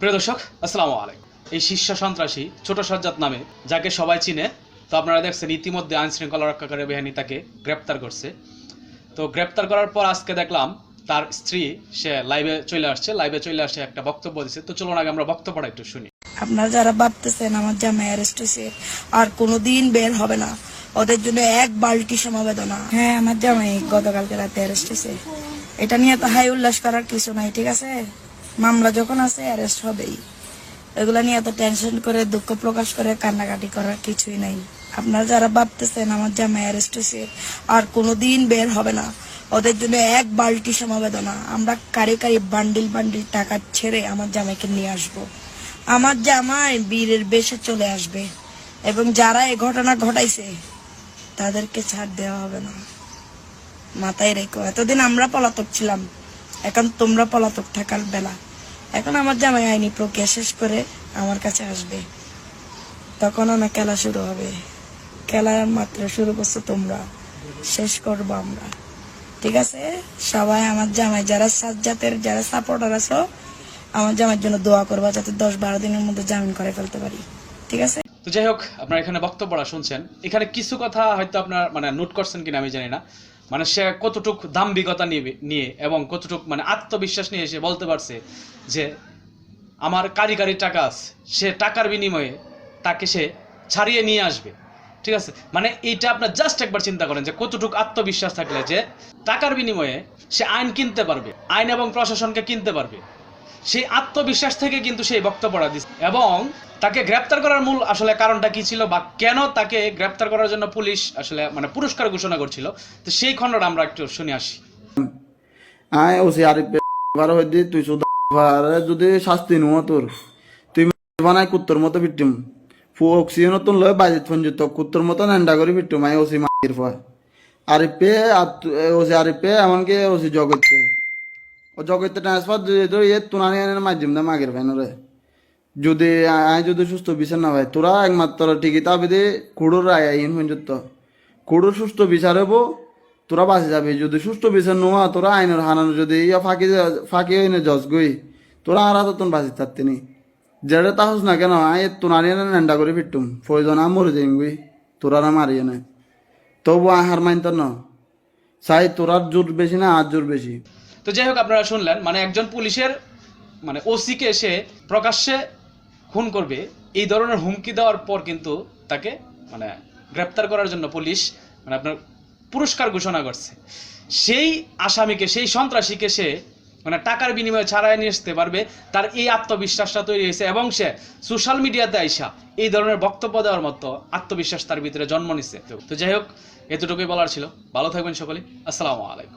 প্রিয় দর্শক, আসসালামু আলাইকুম। এই শীর্ষ সন্ত্রাসী ছোট সজ্জাত নামে, যাকে সবাই চিনে, তো আপনারা দেখছেন ইতিমধ্যে আইন শৃঙ্খলা রক্ষাকারী বাহিনী তাকে গ্রেপ্তার করছে। তো গ্রেপ্তার করার পর আজকে দেখলাম, তার স্ত্রী, সে লাইভে চলে আসছে, লাইভে চলে আসছে একটা বক্তব্য দিচ্ছে তো চলুন আগে আমরা বক্তব্যটা একটু শুনি। আপনারা যারা ভাবতেছেন আমার জামাই অ্যারেস্ট হয়েছে আর কোনোদিন বের হবে না। ওদের জন্য এক বালতি সমবেদনা। হ্যাঁ আমার জামাই গতকালকে রাতে অ্যারেস্ট হয়েছে এটা নিয়ে তো হাই উল্লাস করার কিছু নাই, ঠিক আছে? মামলা যখন আছে অ্যারেস্ট হবেই। এগুলা নিয়ে এত টেনশন করে, দুঃখ প্রকাশ করে, কান্নাকাটি করার কিছুই নাই। আপনারা যারা ভাবতেছেন, আমার জামাই অ্যারেস্ট হয়েছে, আর কোনোদিন বের হবে না। ওদের জন্য এক বালতি সমবেদনা। আমরা কারি কারি বান্ডিল বান্ডিল টাকা ছেড়ে আমার জামাইকে নিয়ে আসব। আমার জামাই বীরের বেশে চলে আসবে। এবং যারা এই ঘটনা ঘটাইছে, তাদেরকে ছাড় দেওয়া হবে না। মাথায় রেখো। এতদিন আমরা পলাতক ছিলাম। এখন তোমরা পলাতক থাকার বেলা। এখন আমার জামাই আইনি প্রক্রিয়া শেষ করে আমার কাছে আসবে। তখন আমার খেলা শুরু হবে। খেলা মাত্র শুরু করছ তোমরা। শেষ করব আমরা। ঠিক আছে? সবাই আমার জামাই, যারা সাজ্জাতের যারা সাপোর্টার আছো, আমার জামাইয়ের জন্য দোয়া করবা যাতে দশ বারো দিনের মধ্যে জামিন করে ফেলতে পারি। ঠিক আছে? তো যাই হোক, আপনারা এখানে বক্তব্যটা শুনছেন। এখানে কিছু কথা হয়তো আপনার মানে নোট করছেন কিনা আমি জানি না। মানে সে কতটুক দাম্ভিকতা নিয়ে নিয়ে এবং কতটুক মানে আত্মবিশ্বাস নিয়ে এসে বলতে পারছে যে, আমার কারিগরি টাকা আছে। সে টাকার বিনিময়ে তাকে সে ছাড়িয়ে নিয়ে আসবে। ঠিক আছে? মানে এইটা আপনার জাস্ট একবার চিন্তা করেন যে, কতটুকু আত্মবিশ্বাস থাকলে যে, টাকার বিনিময়ে সে আইন কিনতে পারবে। আইন এবং প্রশাসনকে কিনতে পারবে। সেই আত্মবিশ্বাস থেকে কিন্তু সেই বক্তব্যটা দিচ্ছে এবং তাকে গ্রেপ্তার করার মূল আসলে কারণটা কি ছিল বা কেন তাকে গ্রেপ্তার করার জন্য পুলিশ আসলে মানে পুরস্কার ঘোষণা করছিল, তো সেই খণ্ডটা আমরা একটু শুনে আসি। আয় ওসি আরিফ বার হইদি তুই আরে যদি শাস্তি নুয়া তোর। তুই বানাই কুত্তর মতো ফিটিম ফু অক্সিজেন নতুন লয় বাজেট ফোন জিত, কুত্তর মতো নান্ডা করে ফিটিম আয় ওসি মাইর ফা তু- এ ওসি আরিফে, এমনকি ওসি জগৎতে ও জগৎতে ট্রান্সফার তো ইয়ে তুনানি আনে মাধ্যম দে মাগের ফেন রে? যদি আয় যদি সুস্থ বিচার না ভাই তোরা একমাত্র ঠিকই তাবি দে, কুড়োর আয় আইন পর্যন্ত কুড়োর সুস্থ বিচার হব তোরা বাঁচে যাবি। যদি সুস্থ বিচার নোয়া তোরা আইনের হানানো যদি ইয়া ফাঁকি ফাঁকি হইনে জজ গই তোরা আর তোর বাঁচি থাকতে নি। যেটা তাহস না কেন তোর আনিয়ে নেন্ডা করে ফিরতুম। প্রয়োজন আম মরে যাইম গই তোরা না মারিয়ে না। তবু আহার মাইন তো ন। চাই তোরার জোর বেশি না আর জোর বেশি। তো যাই হোক, আপনারা শুনলেন মানে একজন পুলিশের মানে ওসিকে সে প্রকাশ্যে খুন করবে। এই ধরনের হুমকি দেওয়ার পর কিন্তু তাকে মানে গ্রেপ্তার করার জন্য পুলিশ মানে আপনার পুরস্কার ঘোষণা করছে। সেই আসামিকে, সেই সন্ত্রাসীকে সে মানে টাকার বিনিময়ে ছাড়াই নিয়ে আসতে পারবে। তার এই আত্মবিশ্বাসটা তৈরি হয়েছে এবং সে সোশ্যাল মিডিয়াতে আইসা এই ধরনের বক্তব্য দেওয়ার মতো আত্মবিশ্বাস তার ভিতরে জন্ম নিচ্ছে তো যাই হোক, এতটুকুই বলার ছিল। ভালো থাকবেন সকলে। আসসালামু আলাইকুম।